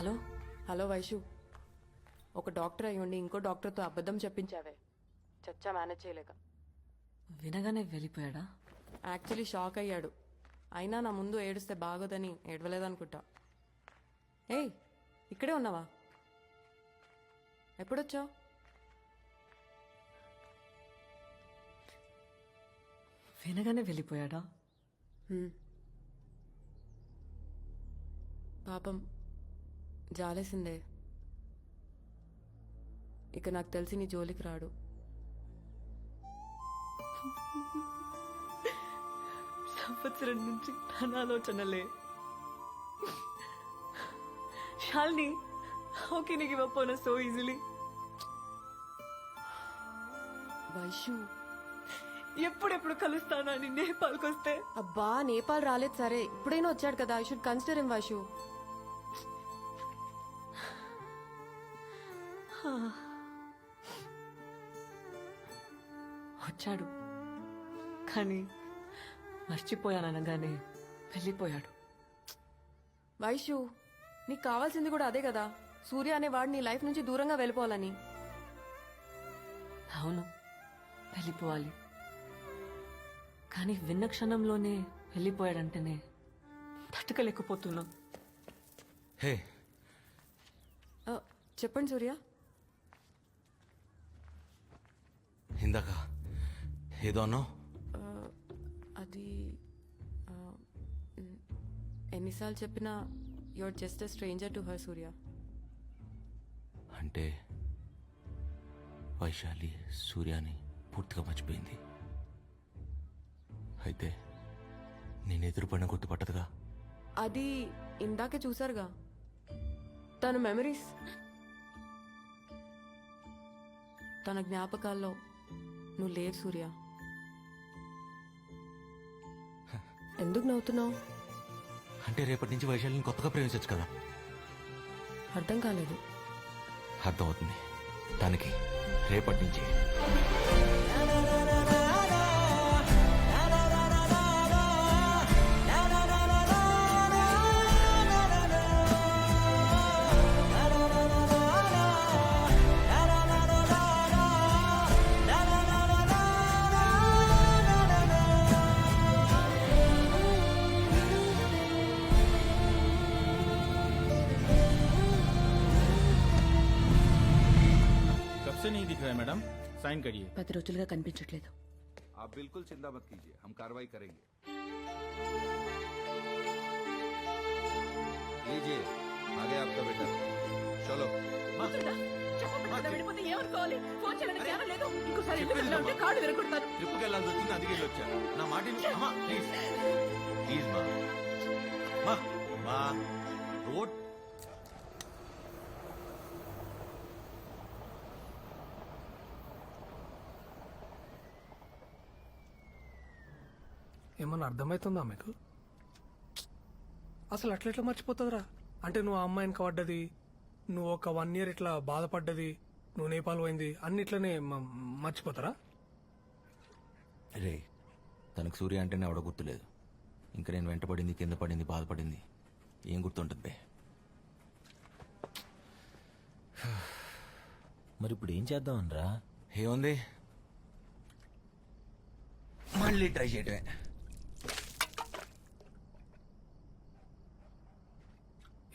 Hello? Hello Vaishu. ఒక doctor అయి ఉండి ఇంకో డాక్టర్తో అబద్ధం చెప్పించావే. చచ్చా మేనేజ్ చేయలేక. వినగానే వెళ్ళిపోయాడా? యాక్చువల్లీ షాక్ అయ్యాడు. అయినా నా ముందు ఏడుస్తే బాగోదని ఏడవలేదనుకుంటా. ఏయ్ ఇక్కడే ఉన్నావా? ఎప్పుడొచ్చావు? వినగానే వెళ్ళిపోయాడా? పాపం జాలేసిందే. ఇక నాకు తెలిసి నీ జోలికి రాడు. సంవత్సరం నుంచి తన ఆలోచనలే Shalini how can give up on so easily Vaishu. ఎప్పుడెప్పుడు కలుస్తానా నేపాల్కి వస్తే అబ్బా నేపాల్ రాలేదు సరే. ఇప్పుడైనా వచ్చాడు కదా. I should consider him Vaishu. వచ్చాడు. కానీ మర్చిపోయాననగానే వెళ్ళిపోయాడు. వైషు నీకు కావాల్సింది కూడా అదే కదా. సూర్య అనే వాడు నీ లైఫ్ నుంచి దూరంగా వెళ్ళిపోవాలని. అవును వెళ్ళిపోవాలి. కానీ విన్న క్షణంలోనే వెళ్ళిపోయాడంటేనే తట్టుకోలేకపోతున్నాం హే. చెప్పండి సూర్య. ఇందాక ఏదో అన్నావు? అది ఎన్నిసార్లు చెప్పినా your just a stranger to her Surya. అంటే వైశాలి సూర్యాని పూర్తిగా మర్చిపోయింది. అయితే నేను ఎదురుపడిన గుర్తుపట్టదుగా అది ఇందాకే చూసారుగా తన మెమరీస్ తన జ్ఞాపకాల్లో నువ్వు లేవు సూర్య. ఎందుకు నవ్వుతున్నావు? అంటే రేపటి నుంచి వైశాలిని కొత్తగా ప్రేమించచ్చు కదా. అర్థం కాలేదు. అర్థమవుతుంది. దానికి రేపటి నుంచి दिख रहा है मैडम साइन करिए పది రోజులుగా కనిపించట్లేదు आप बिल्कुल चिंता मत कीजिए हम कार्रवाई करेंगे लीजिए आगे आपका बेटा चलो ట్రిప్కి వెళ్ళాల్సి వచ్చింది అందుకే వెళ్ళి వచ్చా నా మాట విను. అమ్మా ప్లీజ్ ప్లీజ్ మా మా మా ఏమన్నా అర్థమవుతుందా మీకు? అసలు అట్లెట్లా మర్చిపోతుందిరా అంటే నువ్వు ఆ అమ్మాయిని పడ్డది నువ్వు ఒక వన్ ఇయర్ ఇట్లా బాధపడ్డది నువ్వు నేపాల్ పోయింది అన్ని ఇట్లనే మ- మర్చిపోతారా? రే తనకు సూర్య అంటేనే ఆవిడ గుర్తులేదు. ఇంకా నేను వెంటపడింది కింద పడింది బాధపడింది. ఏం గుర్తుంటుంది బే? మరి ఇప్పుడు ఏం చేద్దామనరా ఏముంది? మళ్ళీ ట్రై చేయటమే.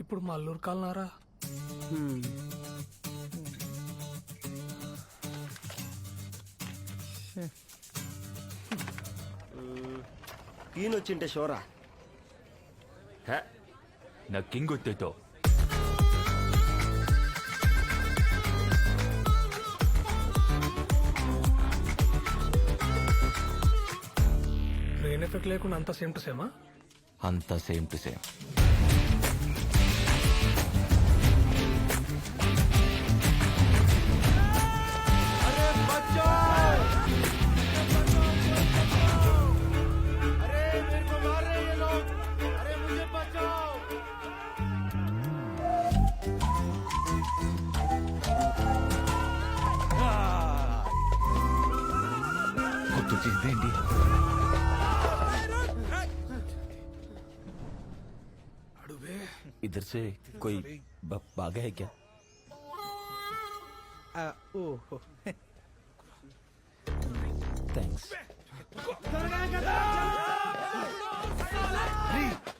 ఇప్పుడు మా అల్లూరు కాలనారా ఈయన వచ్చింటే షోరా? నా కింగ్ వచ్చేతో. ఎఫెక్ట్ లేకుండా అంత సేమ్ టు సేమా? అంత సేమ్ టు సేమ్. గుర్తొచ్చిందేంటి అడువే इधर से कोई ब- भागा है क्या ఓహో थैंक्स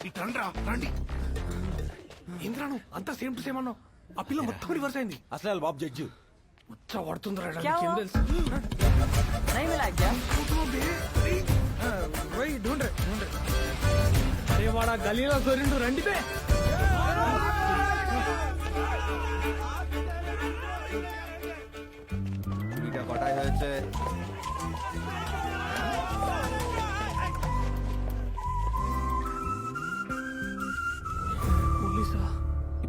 ఇట్రా రండి ఇంద్రాను అంతా సేమ్ టు సేమ్ అన్నావు ఆ పిల్ల మొత్తం రివర్స్ అయింది అసలు వాళ్ళ బాబు జడ్జి ఉచ్చ పడుతుందిరా నీకేం తెలుసు. नहीं मिला क्या రోయ్ డూండ్ రే డూండ్ గలీలో సొరిండు రండి బే వచ్చే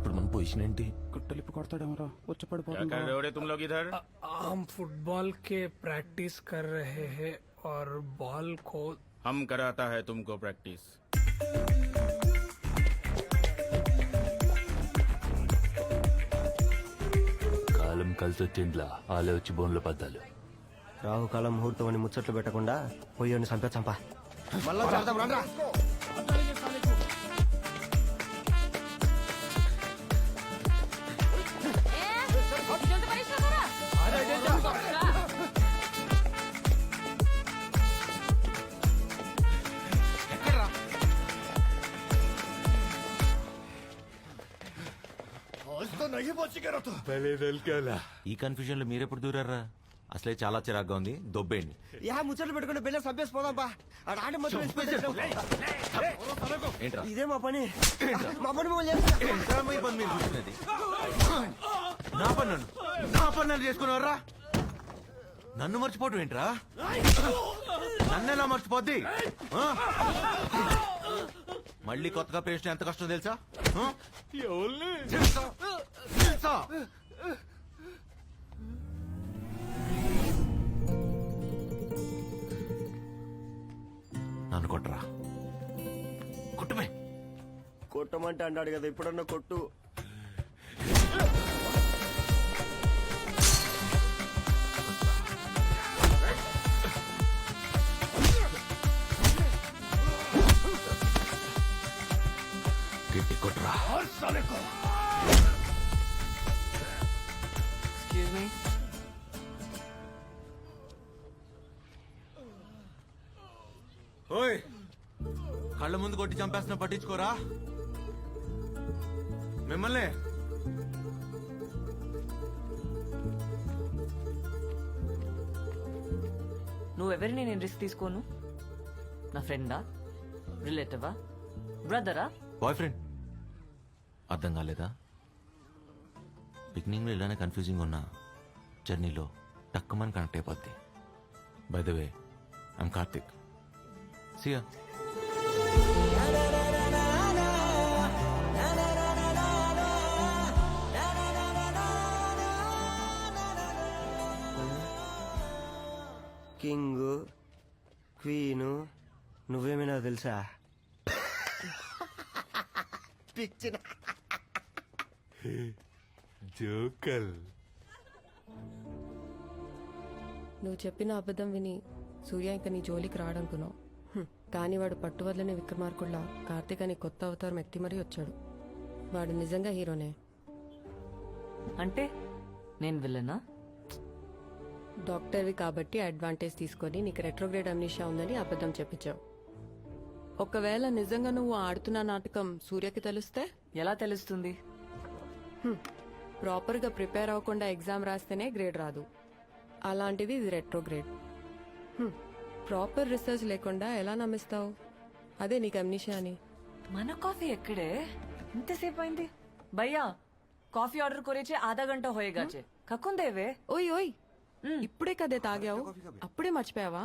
ఇప్పుడు మన పొజిషన్ ఏంటి గుట్టలిప్పి కొడతాడేమరా వచ్చి क्या कर పడిపోతుంది रहे हो रे तुम लोग इधर हम फुटबॉल के प्रैक्टिस कर रहे हैं और बॉल को हम कराता है तुमको प्रैक्टिस కాలం కలిసి వచ్చిండ్లా ఆలే వచ్చి బోన్లో పద్దాలు రాహుకాలం ముహూర్తం అని ముచ్చట్లు పెట్టకుండా పోయి చంపే చంపా మళ్ళా ఈ కన్ఫ్యూజన్లో మీరెప్పుడు దూరారా? అసలే చాలా చిరాగ్గా ఉంది. దొబ్బేయండి. యా ముచ్చట్లు పెట్టుకుంటే బిల్ల చంపేసి పోదాం బా ఆడ ఆడి మొత్తం వేసిపోయి ఏంట్రా? ఇదే మా పని? మా పని. ఏంట్రా మీ పని మీరు చూస్తున్నది? నా పని నన్ను? నా పని నన్ను చేసుకున్నారా నన్ను మర్చిపోవటం ఏంట్రా? నన్ను ఎలా మర్చిపోద్ది? మళ్ళీ కొత్తగా పేస్ట్ ఎంత కష్టం తెలుసా? తెలుసా? తెలుసా? నన్ను కొట్టరా కొట్టుమే కొట్టమంటే అన్నాడు కదా ఇప్పుడన్నా కొట్టు ఓయ్! కళ్ళ ముందు కొట్టి చంపేస్తున్నా పట్టించుకోరా? మిమ్మల్ని? నువ్వెవరిని నేను రిస్క్ తీసుకోను? నా ఫ్రెండా? రిలేటివా? బ్రదరా? బాయ్ ఫ్రెండ్ అర్థం కాలేదా? బిగినింగ్లో ఇలానే కన్ఫ్యూజింగ్ ఉన్నా జర్నీలో టక్కుమని కనెక్ట్ అయిపోద్ది. By the way I'm Karthik. Chia king queen నువ్వేమైనా తెలుసా? పిచ్చిన. జోకల్. నువ్వు చెప్పిన అబద్ధం విని సూర్య ఇంక నీ జోలికి రాడనుకున్నావు. హ్మ్. కానీ వాడు పట్టువదలని విక్రమార్కుల్లా కార్తీక్ అని కొత్త అవతారం ఎత్తి మరీ వచ్చాడు. వాడు నిజంగా హీరోనే. అంటే నేను విల్లనా? డాక్టర్వి కాబట్టి అడ్వాంటేజ్ తీసుకొని నీకు రెట్రోగ్రేడ్ అమ్నిషా ఉందని అబద్ధం చెప్పించావు. ఒకవేళ నిజంగా నువ్వు ఆడుతున్న నాటకం సూర్యకి తెలిస్తే? ఎలా తెలుస్తుంది? ప్రాపర్గా ప్రిపేర్ అవ్వకుండా ఎగ్జామ్ రాస్తేనే గ్రేడ్ రాదు. అలాంటిది ఇది రెట్రోగ్రేడ్. ప్రాపర్ రీసెర్చ్ లేకుండా ఎలా నమ్మిస్తావు? అదే నీకు అమ్నిషా అని. మన కాఫీ ఎక్కడే? ఇంతసేపు అయింది. భయ్యా కాఫీ ఆర్డర్ కొరేచే ఆధా గంట హోయేగాచే కక్కుందేవే ఓయ్ ఓయ్. ఇప్పుడే కదే తాగావు? అప్పుడే మర్చిపోయావా?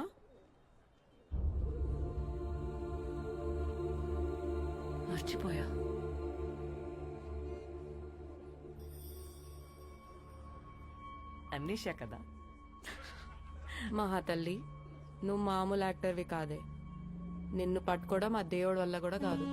మర్చిపోయా. అన్నీషా కదా? మహా తల్లి నువ్వు మామూలు యాక్టర్వి కాదే. నిన్ను పట్టుకోవడం ఆ దేవుడి వల్ల కూడా కాదు.